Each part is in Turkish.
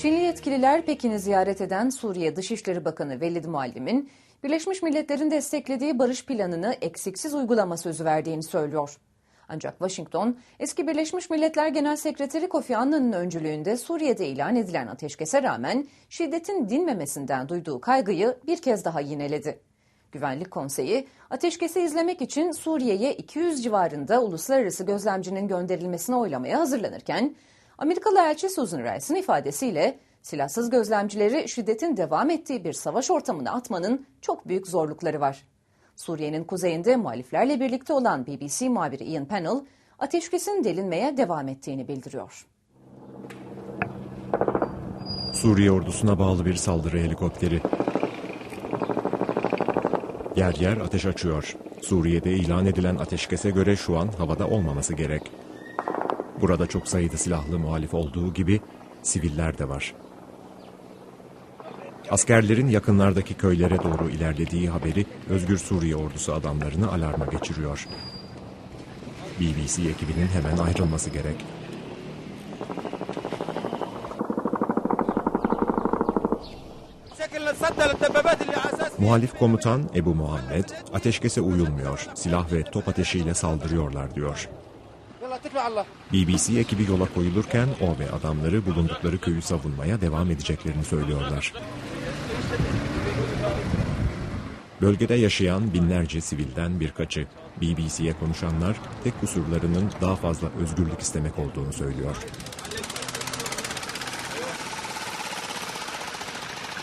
Çinli yetkililer Pekin'i ziyaret eden Suriye Dışişleri Bakanı Velid Muallim'in Birleşmiş Milletler'in desteklediği barış planını eksiksiz uygulama sözü verdiğini söylüyor. Ancak Washington, eski Birleşmiş Milletler Genel Sekreteri Kofi Annan'ın öncülüğünde Suriye'de ilan edilen ateşkese rağmen şiddetin dinmemesinden duyduğu kaygıyı bir kez daha yineledi. Güvenlik Konseyi, ateşkesi izlemek için Suriye'ye 200 civarında uluslararası gözlemcinin gönderilmesine oylamaya hazırlanırken, Amerikalı elçi Susan Rice'ın ifadesiyle silahsız gözlemcileri şiddetin devam ettiği bir savaş ortamına atmanın çok büyük zorlukları var. Suriye'nin kuzeyinde muhaliflerle birlikte olan BBC muhabiri Ian Pennell, ateşkesin delinmeye devam ettiğini bildiriyor. Suriye ordusuna bağlı bir saldırı helikopteri. Yer yer ateş açıyor. Suriye'de ilan edilen ateşkese göre şu an havada olmaması gerek. Burada çok sayıda silahlı muhalif olduğu gibi siviller de var. Askerlerin yakınlardaki köylere doğru ilerlediği haberi Özgür Suriye ordusu adamlarını alarma geçiriyor. BBC ekibinin hemen ayrılması gerek. Muhalif komutan Ebu Muhammed, ateşkese uyulmuyor, silah ve top ateşiyle saldırıyorlar diyor. BBC ekibi yola koyulurken o ve adamları bulundukları köyü savunmaya devam edeceklerini söylüyorlar. Bölgede yaşayan binlerce sivilden birkaçı. BBC'ye konuşanlar tek kusurlarının daha fazla özgürlük istemek olduğunu söylüyor.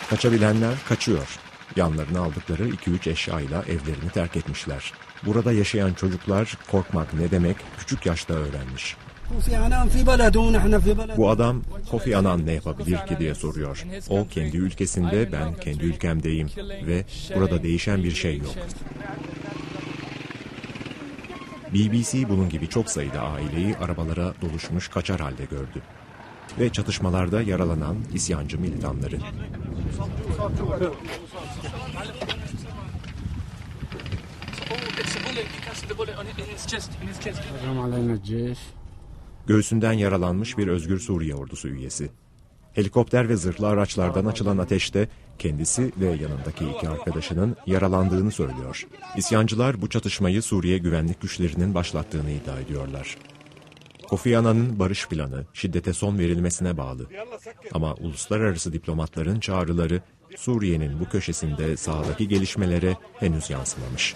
Kaçabilenler kaçıyor. Yanlarına aldıkları 2-3 eşyayla evlerini terk etmişler. Burada yaşayan çocuklar korkmak ne demek küçük yaşta öğrenmiş. Bu adam Kofi Annan ne yapabilir ki diye soruyor. O kendi ülkesinde, ben kendi ülkemdeyim ve burada değişen bir şey yok. BBC bunun gibi çok sayıda aileyi arabalara doluşmuş kaçar halde gördü. Ve çatışmalarda yaralanan isyancı militanları. Göğsünden yaralanmış bir Özgür Suriye ordusu üyesi. Helikopter ve zırhlı araçlardan açılan ateşte kendisi ve yanındaki iki arkadaşının yaralandığını söylüyor. İsyancılar bu çatışmayı Suriye güvenlik güçlerinin başlattığını iddia ediyorlar. Kofi Annan'ın barış planı şiddete son verilmesine bağlı. Ama uluslararası diplomatların çağrıları Suriye'nin bu köşesinde sahadaki gelişmelere henüz yansımamış.